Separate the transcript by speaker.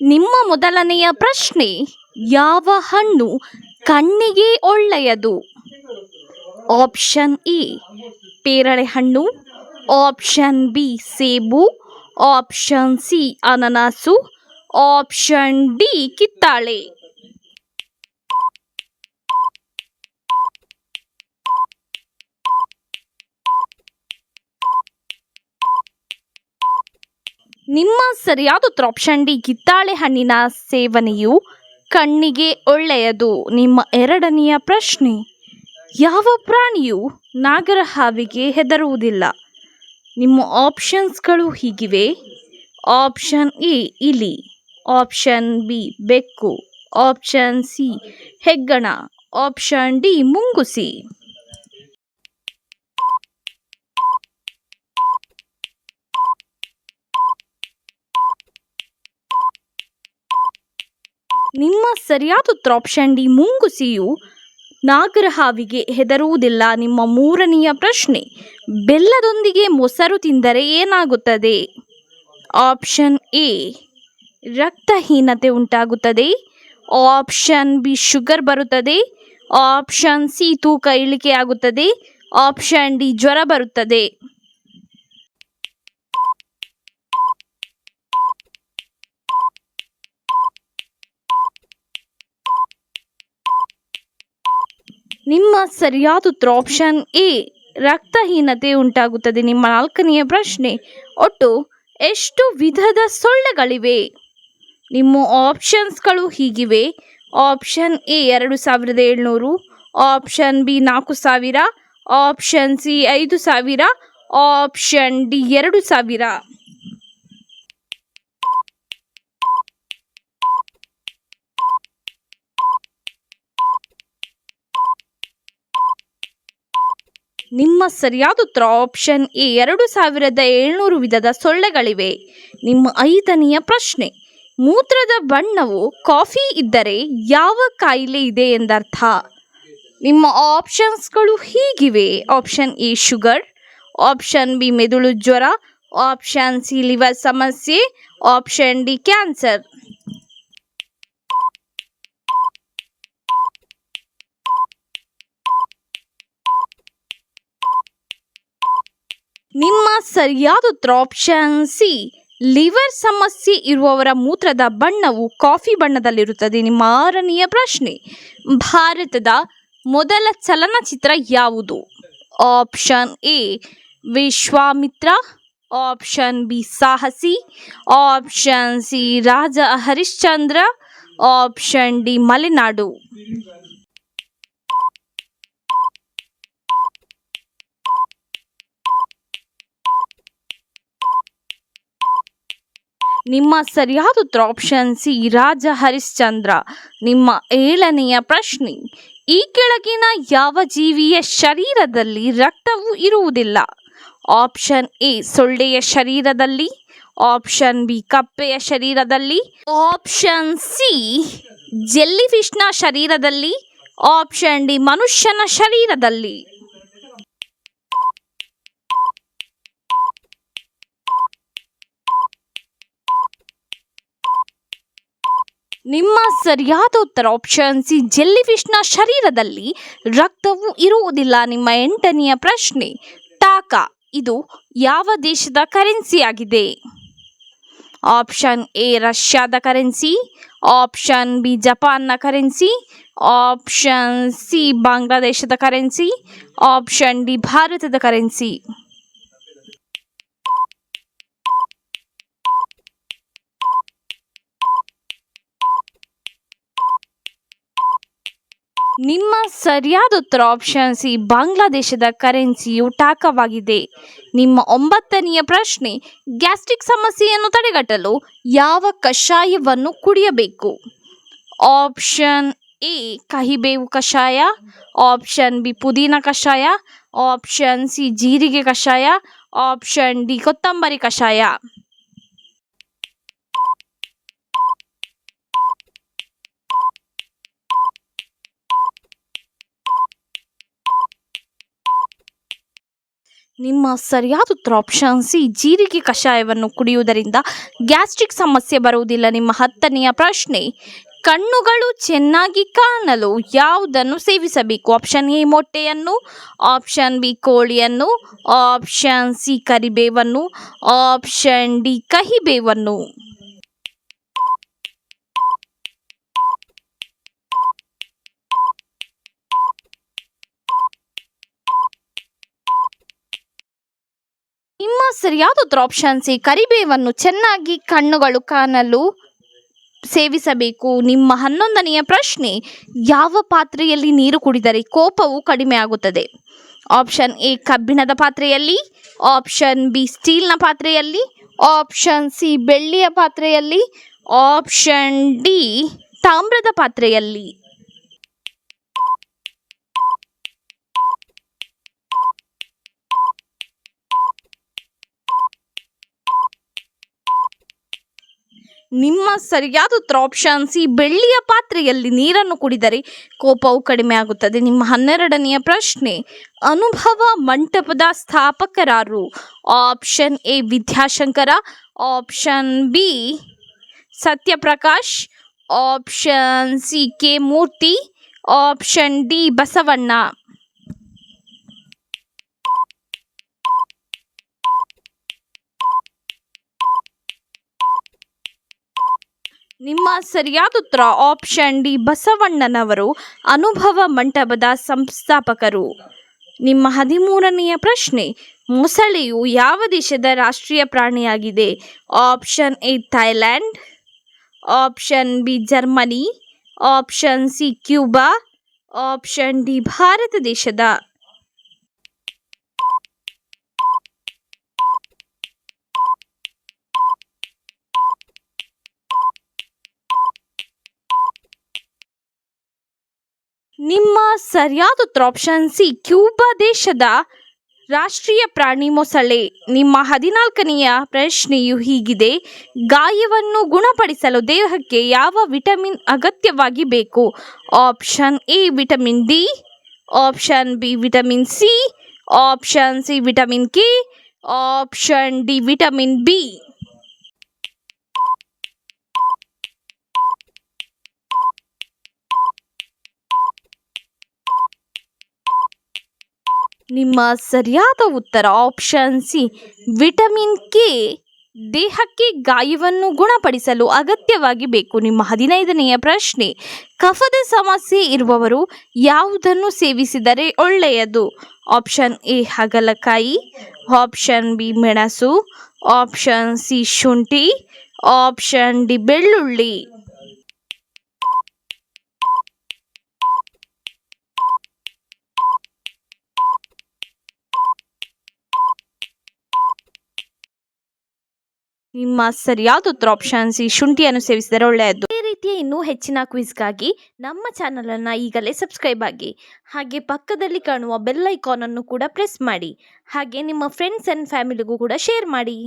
Speaker 1: ನಿಮ್ಮ ಮೊದಲನೆಯ ಪ್ರಶ್ನೆ, ಯಾವ ಹಣ್ಣು ಕಣ್ಣಿಗೆ ಒಳ್ಳೆಯದು? ಆಪ್ಷನ್ ಎ, ಪೇರಳೆ ಹಣ್ಣು. ಆಪ್ಷನ್ ಬಿ, ಸೇಬು. ಆಪ್ಷನ್ ಸಿ, ಅನನಾಸು. ಆಪ್ಷನ್ ಡಿ, ಕಿತ್ತಾಳೆ. ನಿಮ್ಮ ಸರಿಯಾದ ಉತ್ತರ ಆಪ್ಷನ್ ಡಿ ಕಿತ್ತಾಳೆ ಹಣ್ಣಿನ ಸೇವನೆಯು ಕಣ್ಣಿಗೆ ಒಳ್ಳೆಯದು. ನಿಮ್ಮ ಎರಡನೆಯ ಪ್ರಶ್ನೆ, ಯಾವ ಪ್ರಾಣಿಯು ನಾಗರ ಹಾವಿಗೆ ಹೆದರುವುದಿಲ್ಲ? ನಿಮ್ಮ ಆಪ್ಷನ್ಸ್ಗಳು ಹೀಗಿವೆ. ಆಪ್ಷನ್ ಎ ಇಲಿ. ಆಪ್ಷನ್ ಬಿ ಬೆಕ್ಕು. ಆಪ್ಷನ್ ಸಿ ಹೆಗ್ಗಣ. ಆಪ್ಷನ್ ಡಿ ಮುಂಗುಸಿ. ನಿಮ್ಮ ಸರಿಯಾದ ಉತ್ತರ ಆಪ್ಷನ್ ಡಿ ಮುಂಗುಸಿಯು ನಾಗರ ಹಾವಿಗೆ ಹೆದರುವುದಿಲ್ಲ ನಿಮ್ಮ ಮೂರನೆಯ ಪ್ರಶ್ನೆ. ಬೆಲ್ಲದೊಂದಿಗೆ ಮೊಸರು ತಿಂದರೆ ಏನಾಗುತ್ತದೆ? ಆಪ್ಷನ್ ಎ, ರಕ್ತಹೀನತೆ ಉಂಟಾಗುತ್ತದೆ. ಆಪ್ಷನ್ ಬಿ, ಶುಗರ್ ಬರುತ್ತದೆ. ಆಪ್ಷನ್ ಸಿ, ತೂಕ ಇಳಿಕೆಯಾಗುತ್ತದೆ. ಆಪ್ಷನ್ ಡಿ, ಜ್ವರ ಬರುತ್ತದೆ. ನಿಮ್ಮ ಸರಿಯಾದ ಉತ್ತರ ಆಪ್ಷನ್ ಎ ರಕ್ತಹೀನತೆ ಉಂಟಾಗುತ್ತದೆ. ನಿಮ್ಮ ನಾಲ್ಕನೆಯ ಪ್ರಶ್ನೆ, ಒಟ್ಟು ಎಷ್ಟು ವಿಧದ ಸೊಳ್ಳೆಗಳಿವೆ? ನಿಮ್ಮ ಆಪ್ಷನ್ಸ್ಗಳು ಹೀಗಿವೆ. ಆಪ್ಷನ್ ಎ ಎರಡು ಸಾವಿರದ ಏಳ್ನೂರು. ಆಪ್ಷನ್ ಬಿ ನಾಲ್ಕು ಸಾವಿರ. ಆಪ್ಷನ್ ಸಿ ಐದು ಸಾವಿರ. ಆಪ್ಷನ್ ಡಿ ಎರಡು ಸಾವಿರ. ನಿಮ್ಮ ಸರಿಯಾದ ಉತ್ತರ ಆಪ್ಷನ್ ಎ ಎರಡು ಸಾವಿರದ ಏಳ್ನೂರು ವಿಧದ ಸೊಳ್ಳೆಗಳಿವೆ. ನಿಮ್ಮ ಐದನೆಯ ಪ್ರಶ್ನೆ, ಮೂತ್ರದ ಬಣ್ಣವು ಕಾಫಿ ಇದ್ದರೆ ಯಾವ ಕಾಯಿಲೆ ಇದೆ ಎಂದರ್ಥ? ನಿಮ್ಮ ಆಪ್ಷನ್ಸ್ಗಳು ಹೀಗಿವೆ. Option A sugar option B ಮೆದುಳು ಜ್ವರ ಆಪ್ಷನ್ ಸಿ ಲಿವರ್ ಸಮಸ್ಯೆ ಆಪ್ಷನ್ ಡಿ ಕ್ಯಾನ್ಸರ್. ನಿಮ್ಮ ಸರಿಯಾದ ಉತ್ತರ ಆಪ್ಷನ್ ಸಿ ಲಿವರ್ ಸಮಸ್ಯೆ ಇರುವವರ ಮೂತ್ರದ ಬಣ್ಣವು ಕಾಫಿ ಬಣ್ಣದಲ್ಲಿರುತ್ತದೆ. ನಿಮ್ಮ ಆರನೆಯ ಪ್ರಶ್ನೆ, ಭಾರತದ ಮೊದಲ ಚಲನಚಿತ್ರ ಯಾವುದು? Option A Vishwamitra. Option B ಸಾಹಸಿ. Option C Raja Harishchandra option D Malenadu. ನಿಮ್ಮ ಸರಿಯಾದ ಉತ್ತರ ಆಪ್ಷನ್ ಸಿ, ರಾಜ ಹರಿಶ್ಚಂದ್ರ. ನಿಮ್ಮ ಏಳನೆಯ ಪ್ರಶ್ನೆ, ಈ ಕೆಳಗಿನ ಯಾವ ಜೀವಿಯ ಶರೀರದಲ್ಲಿ ರಕ್ತವು ಇರುವುದಿಲ್ಲ? ಆಪ್ಷನ್ ಎ, ಸೊಳ್ಳೆಯ ಶರೀರದಲ್ಲಿ. ಆಪ್ಷನ್ ಬಿ, ಕಪ್ಪೆಯ ಶರೀರದಲ್ಲಿ. ಆಪ್ಷನ್ ಸಿ ಜೆಲ್ಲಿಫಿಶ್ನ ಶರೀರದಲ್ಲಿ. ಆಪ್ಷನ್ ಡಿ, ಮನುಷ್ಯನ ಶರೀರದಲ್ಲಿ. ನಿಮ್ಮ ಸರಿಯಾದ ಉತ್ತರ ಆಪ್ಷನ್ ಸಿ, ಜೆಲ್ಲಿಫಿಶ್ನ ಶರೀರದಲ್ಲಿ ರಕ್ತವು ಇರುವುದಿಲ್ಲ. ನಿಮ್ಮ ಎಂಟನೆಯ ಪ್ರಶ್ನೆ, ಟಾಕ, ಇದು ಯಾವ ದೇಶದ ಕರೆನ್ಸಿ ಆಗಿದೆ? ಆಪ್ಷನ್ ಎ ರಷ್ಯಾದ ಕರೆನ್ಸಿ ಆಪ್ಷನ್ ಬಿ ಜಪಾನ್ನ ಕರೆನ್ಸಿ ಆಪ್ಷನ್ ಸಿ ಬಾಂಗ್ಲಾದೇಶದ ಕರೆನ್ಸಿ ಆಪ್ಷನ್ ಡಿ ಭಾರತದ ಕರೆನ್ಸಿ ನಿಮ್ಮ ಸರಿಯಾದ ಉತ್ತರ ಆಪ್ಷನ್ ಸಿ ಬಾಂಗ್ಲಾದೇಶದ ಕರೆನ್ಸಿಯು ಟಾಕವಾಗಿದೆ. ನಿಮ್ಮ ಒಂಬತ್ತನೆಯ ಪ್ರಶ್ನೆ, ಗ್ಯಾಸ್ಟ್ರಿಕ್ ಸಮಸ್ಯೆಯನ್ನು ತಡೆಗಟ್ಟಲು ಯಾವ ಕಷಾಯವನ್ನು ಕುಡಿಯಬೇಕು? ಆಪ್ಷನ್ ಎ ಕಹಿಬೇವು ಕಷಾಯ. ಆಪ್ಷನ್ ಬಿ ಪುದೀನ ಕಷಾಯ. ಆಪ್ಷನ್ ಸಿ ಜೀರಿಗೆ ಕಷಾಯ. ಆಪ್ಷನ್ ಡಿ ಕೊತ್ತಂಬರಿ ಕಷಾಯ. ನಿಮ್ಮ ಸರಿಯಾದ ಉತ್ತರ ಆಪ್ಷನ್ ಸಿ, ಜೀರಿಗೆ ಕಷಾಯವನ್ನು ಕುಡಿಯುವುದರಿಂದ ಗ್ಯಾಸ್ಟ್ರಿಕ್ ಸಮಸ್ಯೆ ಬರುವುದಿಲ್ಲ. ನಿಮ್ಮ ಹತ್ತನೆಯ ಪ್ರಶ್ನೆ, ಕಣ್ಣುಗಳು ಚೆನ್ನಾಗಿ ಕಾಣಲು ಯಾವುದನ್ನು ಸೇವಿಸಬೇಕು? ಆಪ್ಷನ್ ಎ, ಮೊಟ್ಟೆಯನ್ನು ಆಪ್ಷನ್ ಬಿ, ಕೋಳಿಯನ್ನು ಆಪ್ಷನ್ ಸಿ, ಕರಿಬೇವನ್ನು ಆಪ್ಷನ್ ಡಿ, ಕಹಿಬೇವನ್ನು. ಸರಿಯಾದ ಆಪ್ಷನ್ ಸಿ ಕರಿಬೇವನ್ನು ಚೆನ್ನಾಗಿ ಕಣ್ಣುಗಳು ಕಾಣಲು ಸೇವಿಸಬೇಕು. ನಿಮ್ಮ ಹನ್ನೊಂದನೆಯ ಪ್ರಶ್ನೆ, ಯಾವ ಪಾತ್ರೆಯಲ್ಲಿ ನೀರು ಕುಡಿದರೆ ಕೋಪವು ಕಡಿಮೆ ಆಗುತ್ತದೆ? ಆಪ್ಷನ್ ಎ ಕಬ್ಬಿಣದ ಪಾತ್ರೆಯಲ್ಲಿ. ಆಪ್ಷನ್ ಬಿ ಸ್ಟೀಲ್ನ ಪಾತ್ರೆಯಲ್ಲಿ. ಆಪ್ಷನ್ ಸಿ ಬೆಳ್ಳಿಯ ಪಾತ್ರೆಯಲ್ಲಿ. ಆಪ್ಷನ್ ಡಿ ತಾಮ್ರದ ಪಾತ್ರೆಯಲ್ಲಿ. ನಿಮ್ಮ ಸರಿಯಾದ ಉತ್ತರ ಆಪ್ಷನ್ ಸಿ ಬೆಳ್ಳಿಯ ಪಾತ್ರೆಯಲ್ಲಿ ನೀರನ್ನು ಕುಡಿದರೆ ಕೋಪವು ಕಡಿಮೆ ಆಗುತ್ತದೆ. ನಿಮ್ಮ ಹನ್ನೆರಡನೆಯ ಪ್ರಶ್ನೆ, ಅನುಭವ ಮಂಟಪದ ಸ್ಥಾಪಕರಾರು? Option A Vidyashankar. Option B Satyaprakash. Option C K Murthy. Option D Basavanna. ನಿಮ್ಮ ಸರಿಯಾದ ಉತ್ತರ ಆಪ್ಷನ್ ಡಿ ಬಸವಣ್ಣನವರು ಅನುಭವ ಮಂಟಪದ ಸಂಸ್ಥಾಪಕರು. ನಿಮ್ಮ ಹದಿಮೂರನೆಯ ಪ್ರಶ್ನೆ, ಮೊಸಳೆಯು ಯಾವ ದೇಶದ ರಾಷ್ಟ್ರೀಯ ಪ್ರಾಣಿಯಾಗಿದೆ? Option A Thailand option B Germany option C Cuba option D Bharat ದೇಶದ. ನಿಮ್ಮ ಸರಿಯಾದ ಉತ್ತರ ಆಪ್ಷನ್ ಸಿ, ಕ್ಯೂಬಾ ದೇಶದ ರಾಷ್ಟ್ರೀಯ ಪ್ರಾಣಿ ಮೊಸಳೆ. ನಿಮ್ಮ ಹದಿನಾಲ್ಕನೆಯ ಪ್ರಶ್ನೆಯು ಹೀಗಿದೆ. ಗಾಯವನ್ನು ಗುಣಪಡಿಸಲು ದೇಹಕ್ಕೆ ಯಾವ ವಿಟಮಿನ್ ಅಗತ್ಯವಾಗಿ ಬೇಕು? Option A, vitamin D option B, vitamin C option C, vitamin K option D, vitamin B. ನಿಮ್ಮ ಸರಿಯಾದ ಉತ್ತರ ಆಪ್ಷನ್ ಸಿ ವಿಟಮಿನ್ ಕೆ ದೇಹಕ್ಕೆ ಗಾಯವನ್ನು ಗುಣಪಡಿಸಲು ಅಗತ್ಯವಾಗಿ ಬೇಕು. ನಿಮ್ಮ ಹದಿನೈದನೆಯ ಪ್ರಶ್ನೆ, ಕಫದ ಸಮಸ್ಯೆ ಇರುವವರು ಯಾವುದನ್ನು ಸೇವಿಸಿದರೆ ಒಳ್ಳೆಯದು? ಆಪ್ಷನ್ ಎ ಹಾಗಲಕಾಯಿ ಆಪ್ಷನ್ ಬಿ ಮೆಣಸು ಆಪ್ಷನ್ ಸಿ ಶುಂಠಿ ಆಪ್ಷನ್ ಡಿ ಬೆಳ್ಳುಳ್ಳಿ. ನಿಮ್ಮ ಸರಿಯಾದ ಉತ್ತರ ಆಪ್ಷನ್ಸ್ ಈ ಶುಂಠಿಯನ್ನು ಸೇವಿಸಿದರೆ ಒಳ್ಳೆಯದು. ಈ ರೀತಿಯ ಇನ್ನೂ ಹೆಚ್ಚಿನ ಕ್ವಿಜ್ಗಾಗಿ ನಮ್ಮ ಚಾನಲನ್ನು ಈಗಲೇ ಸಬ್ಸ್ಕ್ರೈಬ್ ಆಗಿ, ಹಾಗೆ ಪಕ್ಕದಲ್ಲಿ ಕಾಣುವ ಬೆಲ್ ಐಕಾನನ್ನು ಕೂಡ ಪ್ರೆಸ್ ಮಾಡಿ, ಹಾಗೆ ನಿಮ್ಮ ಫ್ರೆಂಡ್ಸ್ ಆ್ಯಂಡ್ ಫ್ಯಾಮಿಲಿಗೂ ಕೂಡ ಶೇರ್ ಮಾಡಿ.